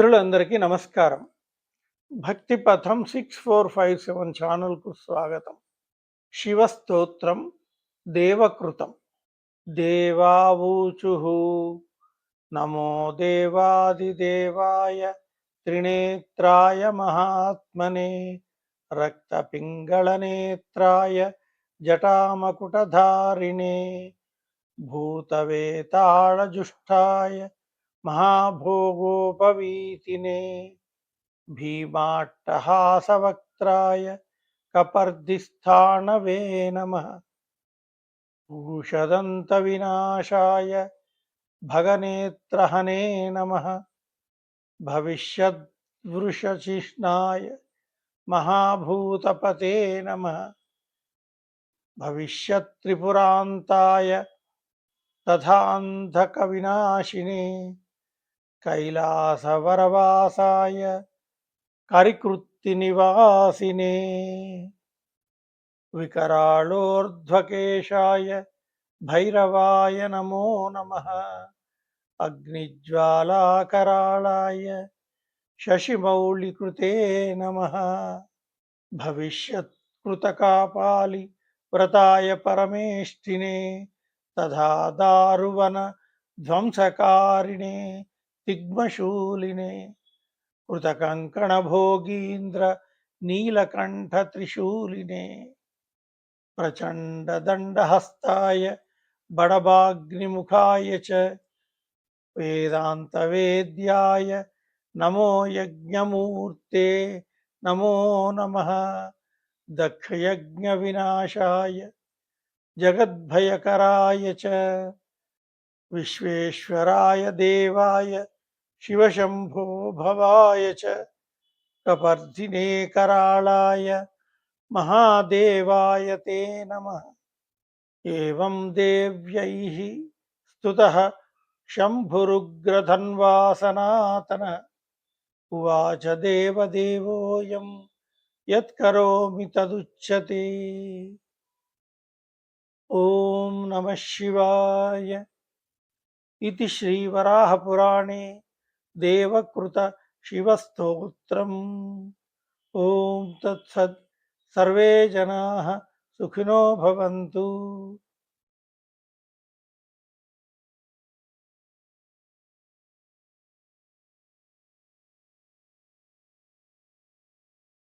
మిత్రులందరికీ నమస్కారం. భక్తి పథం సిక్స్ ఫోర్ ఫైవ్ సెవెన్ ఛానల్కు స్వాగతం. శివస్తోత్రం దేవకృతం. దేవావూచు నమో దేవాదిదేవాయ త్రినేత్రాయ మహాత్మనే. రక్తపింగళనేత్రాయ జటామకుటధారిణే. భూతవేతాళజుష్టాయ महाभोगोपवीतिने भीमाट्टहासवक्त्राय कपर्दिस्थाणवे नमः। भूषदन्तविनाशाय भगनेत्रहने नमः। भविष्यद्वृषचिष्णाय महाभूतपते नमः। भविष्यत्त्रिपुरान्ताय तथान्धकविनाशिने। కైలాసవరవాసాయ కరికృత్తి నివాసినే వికరాళోర్ధ్వకేశాయ భైరవాయ నమో నమ. అగ్నిజ్వాలాకరాళాయ శశిమౌళికృతే నమ. భవిష్యత్కృతకాపాలి వ్రతాయ పరమేష్ఠినే. తథా దారువన ధ్వంసకారిణే. దిగ్మశూలినే కృతకంకణభోగీంద్ర నీలకంఠత్రిశూలినే. ప్రచండదండహస్తాయ బడబాగ్నిముఖాయ చ వేదాంతవేద్యాయ నమో యజ్ఞమూర్తే నమో నమ. దక్షయజ్ఞవినాశాయ జగద్భయకరాయ చ. విశ్వేశ్వరాయ దేవాయ शिवशम्भो भवाय च कपर्दिने कराळाय महादेवाय ते नमः एवं देव्यैः स्तुतः शम्भुरुग्रधन्वासनातनः उवाच देवदेवोऽयं यत्करोमि तदुच्यते ॐ नमः शिवाय इति श्रीवराहपुराणे देवकृतशिवस्तोत्रम् ॐ तत्सत् सर्वे जनाः सुखिनो भवन्तु।